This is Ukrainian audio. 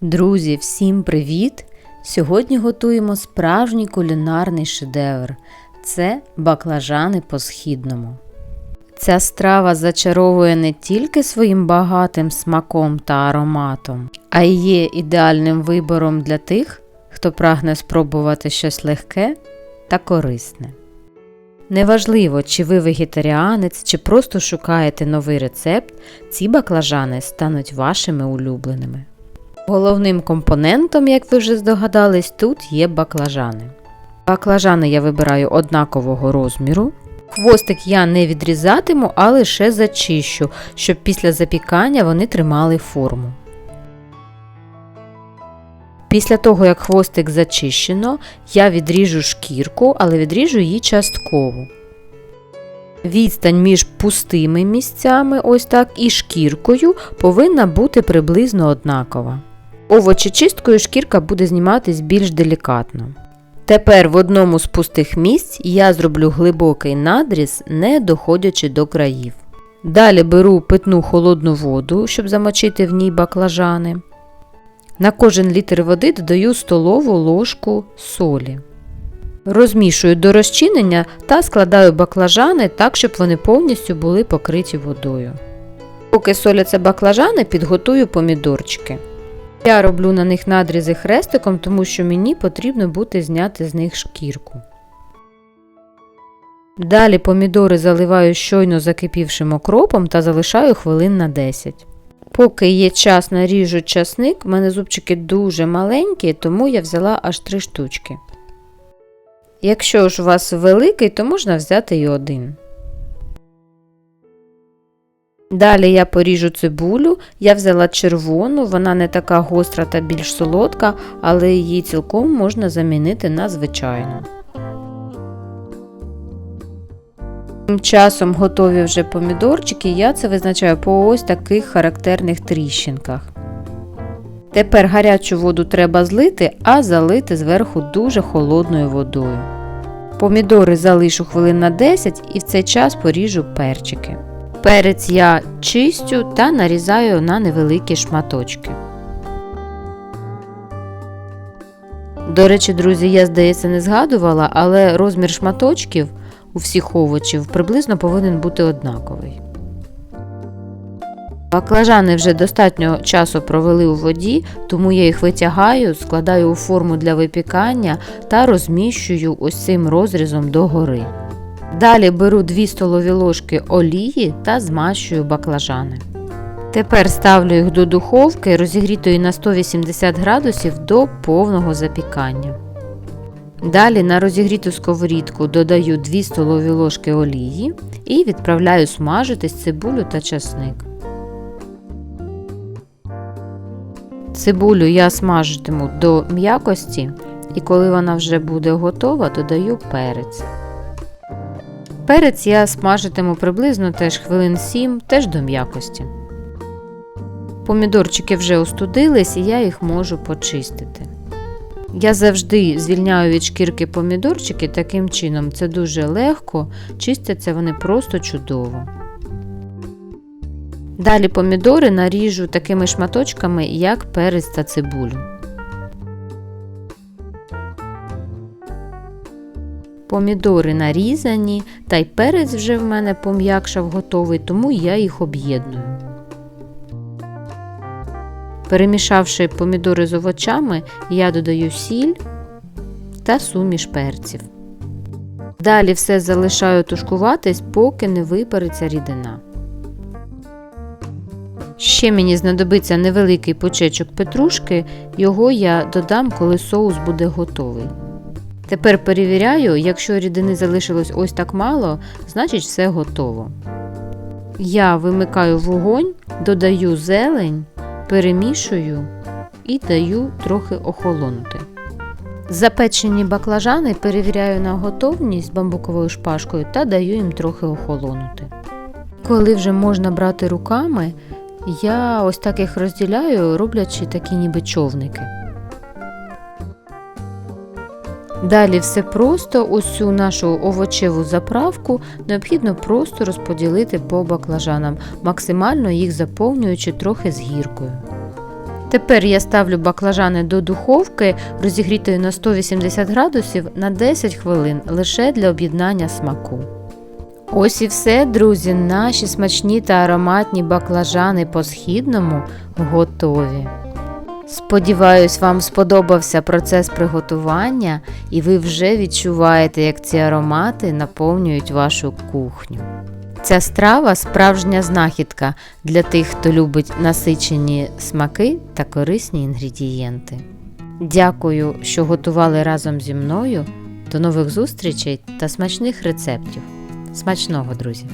Друзі, всім привіт! Сьогодні готуємо справжній кулінарний шедевр. Це баклажани по-східному. Ця страва зачаровує не тільки своїм багатим смаком та ароматом, а й є ідеальним вибором для тих, хто прагне спробувати щось легке та корисне. Неважливо, чи ви вегетаріанець, чи просто шукаєте новий рецепт, ці баклажани стануть вашими улюбленими. Головним компонентом, як ви вже здогадались, тут є баклажани. Баклажани я вибираю однакового розміру. Хвостик я не відрізатиму, а лише зачищу, щоб після запікання вони тримали форму. Після того, як хвостик зачищено, я відріжу шкірку, але відріжу її частково. Відстань між пустими місцями, ось так, і шкіркою повинна бути приблизно однакова. Овочечисткою шкірка буде зніматись більш делікатно. Тепер в одному з пустих місць я зроблю глибокий надріз, не доходячи до країв. Далі беру питну холодну воду, щоб замочити в ній баклажани. На кожен літр води додаю столову ложку солі. Розмішую до розчинення та складаю баклажани так, щоб вони повністю були покриті водою. Поки соляться баклажани, підготую помідорчики. Я роблю на них надрізи хрестиком, тому що мені потрібно буде зняти з них шкірку. Далі помідори заливаю щойно закипівшим окропом та залишаю хвилин на 10. Поки є час наріжу часник, в мене зубчики дуже маленькі, тому я взяла аж 3 штучки. Якщо ж у вас великий, то можна взяти і один. Далі я поріжу цибулю, я взяла червону, вона не така гостра та більш солодка, але її цілком можна замінити на звичайну. Тим часом готові вже помідорчики, я це визначаю по ось таких характерних тріщинках. Тепер гарячу воду треба злити, а залити зверху дуже холодною водою. Помідори залишу хвилин на 10 і в цей час поріжу перчики. Перець я чистю та нарізаю на невеликі шматочки. До речі, друзі, я, здається, не згадувала, але розмір шматочків у всіх овочів приблизно повинен бути однаковий. Баклажани вже достатньо часу провели у воді, тому я їх витягаю, складаю у форму для випікання та розміщую ось цим розрізом догори. Далі беру 2 столові ложки олії та змащую баклажани. Тепер ставлю їх до духовки, розігрітої на 180 градусів до повного запікання. Далі на розігріту сковорідку додаю 2 столові ложки олії і відправляю смажитись цибулю та часник. Цибулю я смажитиму до м'якості, і коли вона вже буде готова, додаю перець. Перець я смажитиму приблизно теж хвилин 7, теж до м'якості. Помідорчики вже остудились і я їх можу почистити. Я завжди звільняю від шкірки помідорчики таким чином, це дуже легко, чистяться вони просто чудово. Далі помідори наріжу такими шматочками, як перець та цибулю. Помідори нарізані, та й перець вже в мене пом'якшав готовий, тому я їх об'єдную. Перемішавши помідори з овочами, я додаю сіль та суміш перців. Далі все залишаю тушкуватись, поки не випариться рідина. Ще мені знадобиться невеликий почечок петрушки, його я додам, коли соус буде готовий. Тепер перевіряю, якщо рідини залишилось ось так мало, значить все готово. Я вимикаю вогонь, додаю зелень, перемішую і даю трохи охолонути. Запечені баклажани перевіряю на готовність бамбуковою шпажкою та даю їм трохи охолонути. Коли вже можна брати руками, я ось так їх розділяю, роблячи такі ніби човники. Далі все просто, ось нашу овочеву заправку необхідно просто розподілити по баклажанам, максимально їх заповнюючи трохи з гіркою. Тепер я ставлю баклажани до духовки, розігрітої на 180 градусів на 10 хвилин лише для об'єднання смаку. Ось і все, друзі, наші смачні та ароматні баклажани по східному готові. Сподіваюсь, вам сподобався процес приготування, і ви вже відчуваєте, як ці аромати наповнюють вашу кухню. Ця страва справжня знахідка для тих, хто любить насичені смаки та корисні інгредієнти. Дякую, що готували разом зі мною. До нових зустрічей та смачних рецептів. Смачного, друзі!